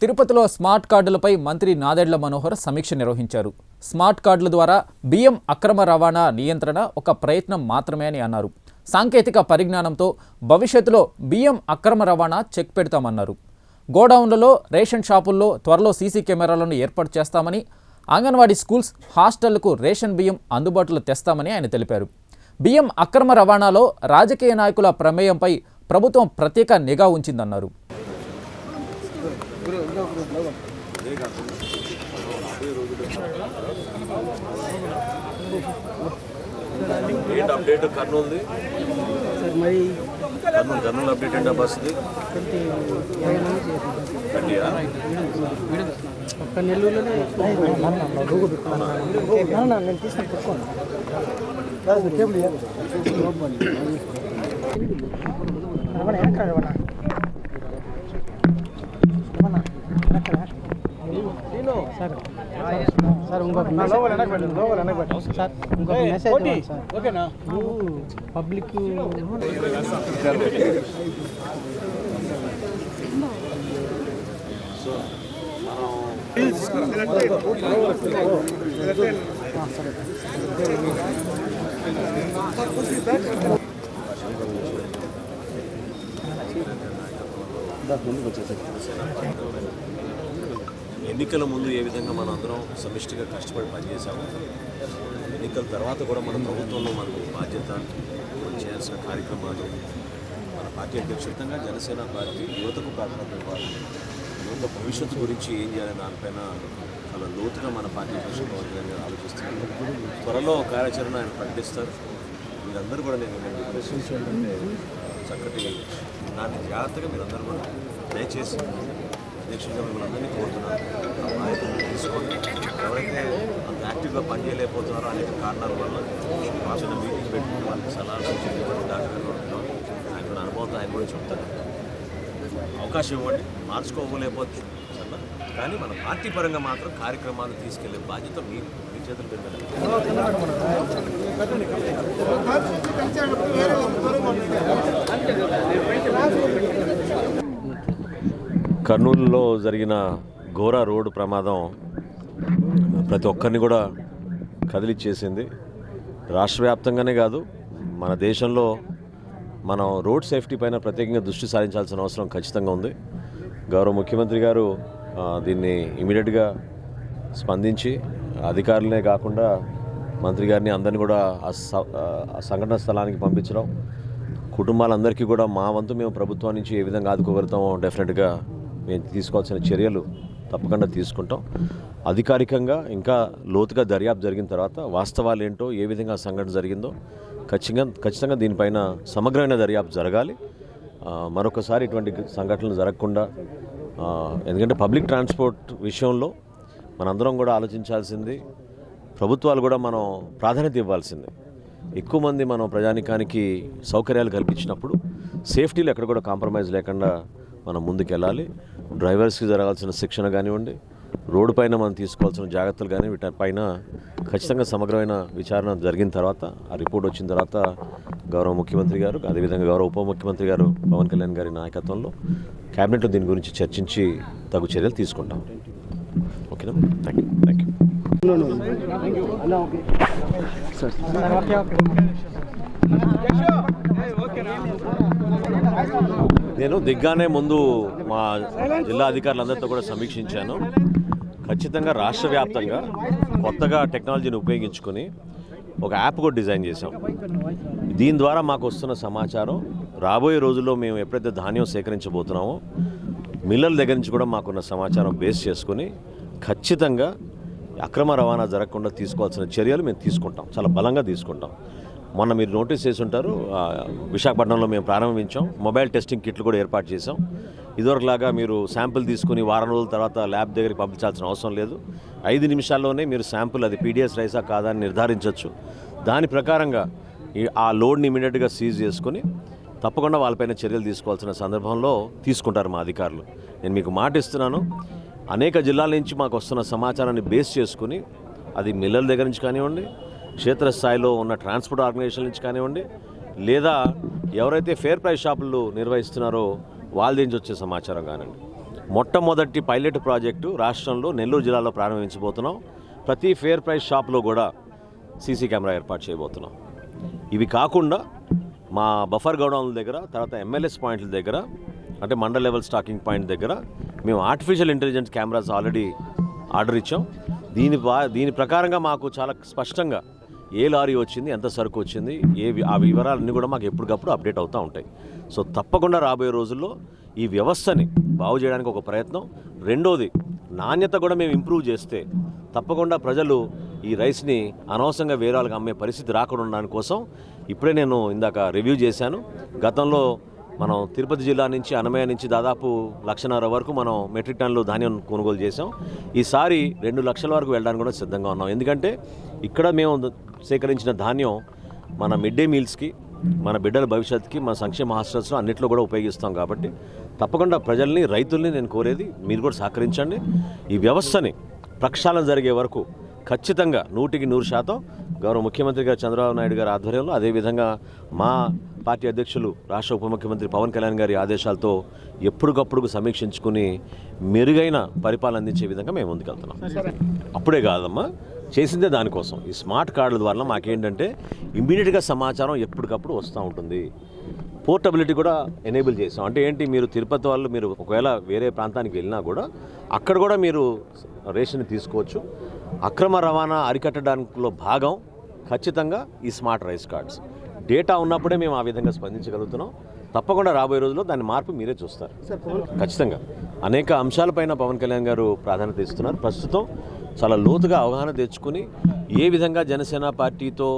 తిరుపతిలో స్మార్ట్ కార్డులపై మంత్రి నాదెడ్ల మనోహర్ సమీక్ష నిర్వహించారు. స్మార్ట్ కార్డుల ద్వారా బియ్యం అక్రమ రవాణా నియంత్రణ ఒక ప్రయత్నం మాత్రమే అని అన్నారు. సాంకేతిక పరిజ్ఞానంతో భవిష్యత్తులో బియ్యం అక్రమ రవాణా చెక్ పెడతామన్నారు. గోడౌన్లలో రేషన్ షాపుల్లో త్వరలో సీసీ కెమెరాలను ఏర్పాటు చేస్తామని అంగన్వాడీ స్కూల్స్ హాస్టళ్ళకు రేషన్ బియ్యం అందుబాటులో తెస్తామని ఆయన తెలిపారు. బియ్యం అక్రమ రవాణాలో రాజకీయ నాయకుల ప్రమేయంపై ప్రభుత్వం ప్రత్యేక నిఘా ఉంచిందన్నారు. ఏంటి అప్డేట్ కర్నూలుది. సార్ మరి కర్నూలు కర్నూలు అప్డేట్ ఏంటి గట్టియా ఒక్క నెల్లూరులోనే నేను తీసుకుని పెట్టుకోండి సార్. సార్ ఇంకొక మెసేజ్ సార్ ఇంకొక మెసేజ్ ఇవ్వండి సార్. ఓకేనా? పబ్లిక్ ఎన్నికల ముందు ఏ విధంగా మనం అందరం సమిష్టిగా కష్టపడి పనిచేసాము ఎన్నికల తర్వాత కూడా మన ప్రభుత్వంలో మనకు బాధ్యత మనం చేయాల్సిన కార్యక్రమాలు మన పార్టీ అధ్యక్షుతంగా జనసేన పార్టీ యువతకు ప్రాధాన్యత ఇవ్వాలి. యువత భవిష్యత్తు గురించి ఏం చేయాలని దానిపైన చాలా లోతుగా మన పార్టీ అధ్యక్షులు పవన్ ఆలోచిస్తున్నారు. త్వరలో కార్యాచరణ ఆయన ప్రకటిస్తారు. మీరందరూ కూడా నేను నేను చక్కటి దాన్ని జాగ్రత్తగా మీరందరూ కూడా దయచేసి అధ్యక్షులుగా మిమ్మల్ని అందరినీ కోరుతున్నాను. నాయకులను తీసుకొని ఎవరైతే అంత యాక్టివ్గా పనిచేయలేకపోతున్నారో అనేక కారణాల వల్ల మా చిన్న మీటింగ్ పెట్టుకుని వాళ్ళకి సలహాలు సూచనలు ఇవ్వండి డాక్టర్ గారు ఆయన కూడా అనుభవంతో ఆయన కూడా చెప్తాను అవకాశం ఇవ్వండి. మార్చుకోలేకపోతే కానీ మన పార్టీ పరంగా మాత్రం కార్యక్రమాలు తీసుకెళ్ళే బాధ్యత మీ మీ చేతులు మీద కర్నూలులో జరిగిన ఘోర రోడ్డు ప్రమాదం ప్రతి ఒక్కరిని కూడా కదిలిచ్చేసింది. రాష్ట్ర వ్యాప్తంగానే కాదు మన దేశంలో మనం రోడ్ సేఫ్టీ పైన ప్రత్యేకంగా దృష్టి సారించాల్సిన అవసరం ఖచ్చితంగా ఉంది. గౌరవ ముఖ్యమంత్రి గారు దీన్ని ఇమీడియట్గా స్పందించి అధికారులనే కాకుండా మంత్రి గారిని అందరిని కూడా ఆ ఆ సంఘటన స్థలానికి పంపించడం కుటుంబాలందరికీ కూడా మా వంతు మేము ప్రభుత్వం నుంచి ఏ విధంగా ఆదుకోగలుగుతామో డెఫినెట్గా మేము తీసుకోవాల్సిన చర్యలు తప్పకుండా తీసుకుంటాం. అధికారికంగా ఇంకా లోతుగా దర్యాప్తు జరిగిన తర్వాత వాస్తవాలు ఏంటో ఏ విధంగా సంఘటన జరిగిందో ఖచ్చితంగా ఖచ్చితంగా దీనిపైన సమగ్రమైన దర్యాప్తు జరగాలి. మరొకసారి ఇటువంటి సంఘటనలు జరగకుండా ఎందుకంటే పబ్లిక్ ట్రాన్స్పోర్ట్ విషయంలో మనందరం కూడా ఆలోచించాల్సింది ప్రభుత్వాలు కూడా మనం ప్రాధాన్యత ఇవ్వాల్సింది. ఎక్కువ మంది మనం ప్రజానికానికి సౌకర్యాలు కల్పించినప్పుడు సేఫ్టీలు ఎక్కడ కూడా కాంప్రమైజ్ లేకుండా మనం ముందుకెళ్ళాలి. డ్రైవర్స్కి జరగాల్సిన శిక్షణ కానివ్వండి రోడ్డు పైన మనం తీసుకోవాల్సిన జాగ్రత్తలు కానీ వీటిపైన ఖచ్చితంగా సమగ్రమైన విచారణ జరిగిన తర్వాత ఆ రిపోర్ట్ వచ్చిన తర్వాత గౌరవ ముఖ్యమంత్రి గారు అదేవిధంగా గౌరవ ఉప ముఖ్యమంత్రి గారు పవన్ కళ్యాణ్ గారి నాయకత్వంలో క్యాబినెట్లో దీని గురించి చర్చించి తగు చర్యలు తీసుకుంటాం. ఓకేనా? Thank you thank you sir okay okay నేను దిగ్గానే ముందు మా జిల్లా అధికారులందరితో కూడా సమీక్షించాను. ఖచ్చితంగా రాష్ట్ర వ్యాప్తంగా కొత్తగా టెక్నాలజీని ఉపయోగించుకొని ఒక యాప్ కూడా డిజైన్ చేశాం. దీని ద్వారా మాకు వస్తున్న సమాచారం రాబోయే రోజుల్లో మేము ఎప్పుడైతే ధాన్యం సేకరించబోతున్నామో మిల్లల దగ్గర నుంచి కూడా మాకున్న సమాచారం బేస్ చేసుకొని ఖచ్చితంగా అక్రమ రవాణా జరగకుండా తీసుకోవాల్సిన చర్యలు మేము తీసుకుంటాం. చాలా బలంగా తీసుకుంటాం. మొన్న మీరు నోటీస్ చేసి ఉంటారు విశాఖపట్నంలో మేము ప్రారంభించాం మొబైల్ టెస్టింగ్ కిట్లు కూడా ఏర్పాటు చేసాం ఇదివరకులాగా మీరు శాంపుల్ తీసుకుని వారం రోజుల తర్వాత ల్యాబ్ దగ్గరికి పంపించాల్సిన అవసరం లేదు. ఐదు నిమిషాల్లోనే మీరు శాంపుల్ అది పీడిఎస్ రైసా కాదా అని నిర్ధారించవచ్చు దాని ప్రకారంగా ఈ- ఆ లోడ్ని ఇమీడియట్గా సీజ్ చేసుకుని తప్పకుండా వాళ్ళపైన చర్యలు తీసుకోవాల్సిన సందర్భంలో తీసుకుంటారు మా అధికారులు. నేను మీకు మాట ఇస్తున్నాను అనేక జిల్లాల నుంచి మాకు వస్తున్న సమాచారాన్ని బేస్ చేసుకుని అది మిల్లల దగ్గర నుంచి కానివ్వండి క్షేత్రస్థాయిలో ఉన్న ట్రాన్స్పోర్ట్ ఆర్గనైజేషన్ నుంచి కానివ్వండి లేదా ఎవరైతే ఫేర్ ప్రైస్ షాపులు నిర్వహిస్తున్నారో వాళ్ళ నుంచి వచ్చే సమాచారం కానివ్వండి మొట్టమొదటి పైలట్ ప్రాజెక్టు రాష్ట్రంలో నెల్లూరు జిల్లాలో ప్రారంభించబోతున్నాం. ప్రతి ఫేర్ ప్రైస్ షాప్లో కూడా సీసీ కెమెరా ఏర్పాటు చేయబోతున్నాం. ఇవి కాకుండా మా బఫర్ గౌడౌన్ల దగ్గర తర్వాత ఎంఎల్ఎస్ పాయింట్ల దగ్గర అంటే మండల్ లెవెల్ స్టాకింగ్ పాయింట్ దగ్గర మేము artificial intelligence cameras already order ఇచ్చాం. దీని దీని ప్రకారంగా మాకు చాలా స్పష్టంగా ఏ లారీ వచ్చింది ఎంత సరుకు వచ్చింది ఏ వి- ఆ వివరాలన్నీ కూడా మాకు ఎప్పటికప్పుడు అప్డేట్ అవుతూ ఉంటాయి. సో తప్పకుండా రాబోయే రోజుల్లో ఈ వ్యవస్థని బాగు చేయడానికి ఒక ప్రయత్నం. రెండోది నాణ్యత కూడా మేము ఇంప్రూవ్ చేస్తే తప్పకుండా ప్రజలు ఈ రైస్ని అనవసరంగా వేరే అమ్మే పరిస్థితి రాకుండా ఉండడానికి కోసం ఇప్పుడే నేను ఇందాక రివ్యూ చేశాను. గతంలో మనం తిరుపతి జిల్లా నుంచి అనమయ నుంచి దాదాపు లక్షన్నర వరకు మనం మెట్రిక్ టన్నులు ధాన్యం కొనుగోలు చేసాం ఈసారి రెండు లక్షల వరకు వెళ్ళడానికి కూడా సిద్ధంగా ఉన్నాం. ఎందుకంటే ఇక్కడ మేము సేకరించిన ధాన్యం మన మిడ్ డే మీల్స్కి మన బిడ్డల భవిష్యత్తుకి మన సంక్షేమ హాస్టల్స్లో అన్నింటిలో కూడా ఉపయోగిస్తాం కాబట్టి తప్పకుండా ప్రజల్ని రైతుల్ని నేను కోరేది మీరు కూడా సహకరించండి. ఈ వ్యవస్థని ప్రక్షాళన జరిగే వరకు ఖచ్చితంగా నూటికి నూరు శాతం గౌరవ ముఖ్యమంత్రి గారు చంద్రబాబు నాయుడు గారి ఆధ్వర్యంలో అదేవిధంగా మా పార్టీ అధ్యక్షులు రాష్ట్ర ఉప ముఖ్యమంత్రి పవన్ కళ్యాణ్ గారి ఆదేశాలతో ఎప్పటికప్పుడు సమీక్షించుకుని మెరుగైన పరిపాలన అందించే విధంగా మేము ముందుకెళ్తున్నాం. అప్పుడే కాదమ్మా చేసిందే దానికోసం. ఈ స్మార్ట్ కార్డుల ద్వారా మాకేంటంటే ఇమ్మీడియట్గా సమాచారం ఎప్పటికప్పుడు వస్తూ ఉంటుంది. పోర్టబిలిటీ కూడా ఎనేబుల్ చేసాం అంటే ఏంటి మీరు తిరుపతి వాళ్ళు మీరు ఒకవేళ వేరే ప్రాంతానికి వెళ్ళినా కూడా అక్కడ కూడా మీరు రేషన్ తీసుకోవచ్చు. అక్రమ రవాణా అరికట్టడానికిలో భాగం ఖచ్చితంగా ఈ స్మార్ట్ రైస్ కార్డ్స్. డేటా ఉన్నప్పుడే మేము ఆ విధంగా స్పందించగలుగుతున్నాం. తప్పకుండా రాబోయే రోజుల్లో దాని మార్పు మీరే చూస్తారు. ఖచ్చితంగా. అనేక అంశాలపైన పవన్ కళ్యాణ్ గారు ప్రాధాన్యత ఇస్తున్నారు. ప్రస్తుతం చాలా లోతుగా అవగాహన తెచ్చుకుని ఏ విధంగా జనసేన పార్టీతో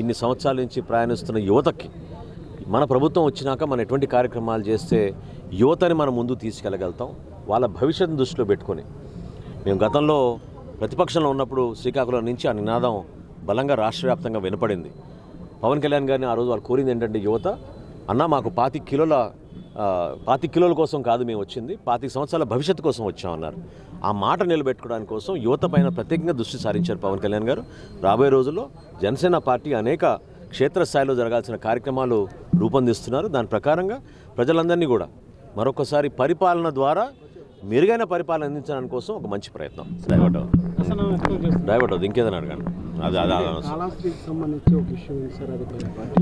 ఇన్ని సంవత్సరాల నుంచి ప్రయాణిస్తున్న యువతకి మన ప్రభుత్వం వచ్చినాక మనం ఎటువంటి కార్యక్రమాలు చేస్తే యువతని మనం ముందు తీసుకెళ్ళగలుగుతాం వాళ్ళ భవిష్యత్తును దృష్టిలో పెట్టుకొని. మేము గతంలో ప్రతిపక్షంలో ఉన్నప్పుడు శ్రీకాకుళం నుంచి ఆ నినాదం బలంగా రాష్ట్ర వ్యాప్తంగా వినపడింది. పవన్ కళ్యాణ్ గారిని ఆ రోజు వాళ్ళు కోరింది ఏంటంటే యువత అన్న మాకు పాతి కిలోల పాతి కిలోల కోసం కాదు మేము వచ్చింది పాతి సంవత్సరాల భవిష్యత్తు కోసం వచ్చామన్నారు. ఆ మాట నిలబెట్టుకోవడానికి కోసం యువత పైన ప్రత్యేకంగా దృష్టి సారించారు పవన్ కళ్యాణ్ గారు. రాబోయే రోజుల్లో జనసేన పార్టీ అనేక క్షేత్రస్థాయిలో జరగాల్సిన కార్యక్రమాలు రూపొందిస్తున్నారు. దాని ప్రకారంగా ప్రజలందరినీ కూడా మరొకసారి పరిపాలన ద్వారా మెరుగైన పరిపాలన అందించడానికి కోసం ఒక మంచి ప్రయత్నం. డైవర్ట్. డైవర్ట్ అవుతుంది ఇంకేదైనా అడగండి. అది అది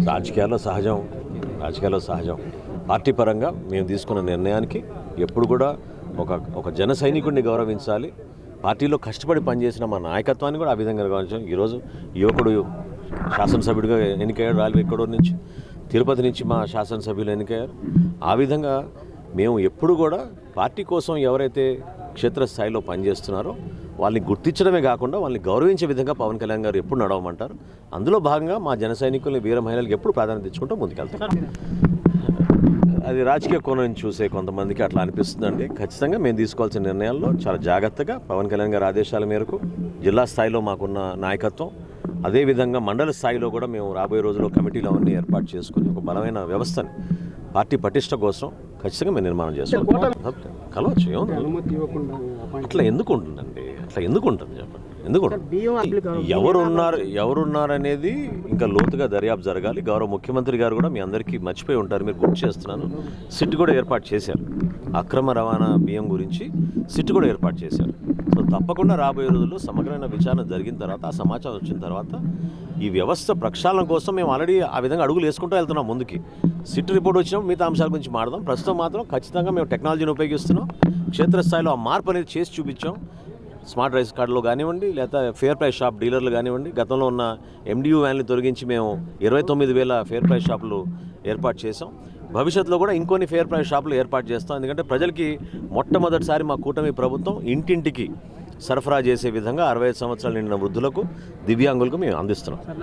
రాజకీయాల్లో సహజం. రాజకీయాల్లో సహజం. పార్టీ పరంగా మేము తీసుకున్న నిర్ణయానికి ఎప్పుడు కూడా ఒక ఒక జన సైనికుడిని గౌరవించాలి. పార్టీలో కష్టపడి పనిచేసిన మా నాయకత్వాన్ని కూడా ఆ విధంగా గౌరవించాం ఈరోజు యువకుడు శాసనసభ్యుడిగా ఎన్నికయ్యాడు రాళ్ళు ఎక్కడో నుంచి తిరుపతి నుంచి మా శాసనసభ్యులు ఎన్నికయ్యారు. ఆ విధంగా మేము ఎప్పుడు కూడా పార్టీ కోసం ఎవరైతే క్షేత్రస్థాయిలో పనిచేస్తున్నారో వాళ్ళని గుర్తించడమే కాకుండా వాళ్ళని గౌరవించే విధంగా పవన్ కళ్యాణ్ గారు ఎప్పుడు నడవమంటారు. అందులో భాగంగా మా జన సైనికుల్ని వీర మహిళలకు ఎప్పుడు ప్రాధాన్యత ఇచ్చుకుంటూ ముందుకెళ్తారు అది రాజకీయ కోణం చూసే కొంతమందికి అట్లా అనిపిస్తుందండి. ఖచ్చితంగా మేము తీసుకోవాల్సిన నిర్ణయాల్లో చాలా జాగ్రత్తగా పవన్ కళ్యాణ్ గారి ఆదేశాల మేరకు జిల్లా స్థాయిలో మాకున్న నాయకత్వం అదేవిధంగా మండల స్థాయిలో కూడా మేము రాబోయే రోజుల్లో కమిటీలు అవన్నీ ఏర్పాటు చేసుకుని ఒక బలమైన వ్యవస్థని పార్టీ పటిష్ట కోసం ఖచ్చితంగా మేము నిర్మాణం చేస్తాం కలవచ్చు appoint- అట్లా ఎందుకు ఉంటుందండి? అట్లా ఎందుకు ఉంటుంది చెప్పండి? ఎందుకు? ఎవరున్నారు ఎవరున్నారనేది ఇంకా లోతుగా దర్యాప్తు జరగాలి. గౌరవ ముఖ్యమంత్రి గారు కూడా మీ అందరికీ మర్చిపోయి ఉంటారు మీరు గుర్తు చేస్తున్నాను. సిట్ కూడా ఏర్పాటు చేశారు. అక్రమ రవాణా బియ్యం గురించి సిట్ కూడా ఏర్పాటు చేశారు. సో తప్పకుండా రాబోయే రోజుల్లో సమగ్రమైన విచారణ జరిగిన తర్వాత ఆ సమాచారం వచ్చిన తర్వాత ఈ వ్యవస్థ ప్రక్షాళన కోసం మేము ఆల్రెడీ ఆ విధంగా అడుగులు వేసుకుంటూ వెళ్తున్నాం ముందుకి. సిట్ రిపోర్ట్ వచ్చినప్పుడు మిగతా అంశాల గురించి మాడదాం ప్రస్తుతం మాత్రం ఖచ్చితంగా మేము టెక్నాలజీని ఉపయోగిస్తున్నాం. క్షేత్రస్థాయిలో ఆ మార్పు అనేది చేసి చూపించాం. స్మార్ట్ రైస్ కార్డులో కానివ్వండి లేదా ఫేర్ ప్రైస్ షాప్ డీలర్లు కానివ్వండి గతంలో ఉన్న ఎండియూ వ్యాన్లు తొలగించి మేము ఇరవై తొమ్మిది వేల ఫేర్ ప్రైస్ షాపులు ఏర్పాటు చేసాం భవిష్యత్తులో కూడా ఇంకొన్ని ఫేర్ ప్రైస్ షాపులు ఏర్పాటు చేస్తాం. ఎందుకంటే ప్రజలకి మొట్టమొదటిసారి మా కూటమి ప్రభుత్వం ఇంటింటికి సరఫరా చేసే విధంగా అరవై ఐదు సంవత్సరాలు నిండిన వృద్ధులకు దివ్యాంగులకు మేము అందిస్తున్నాం.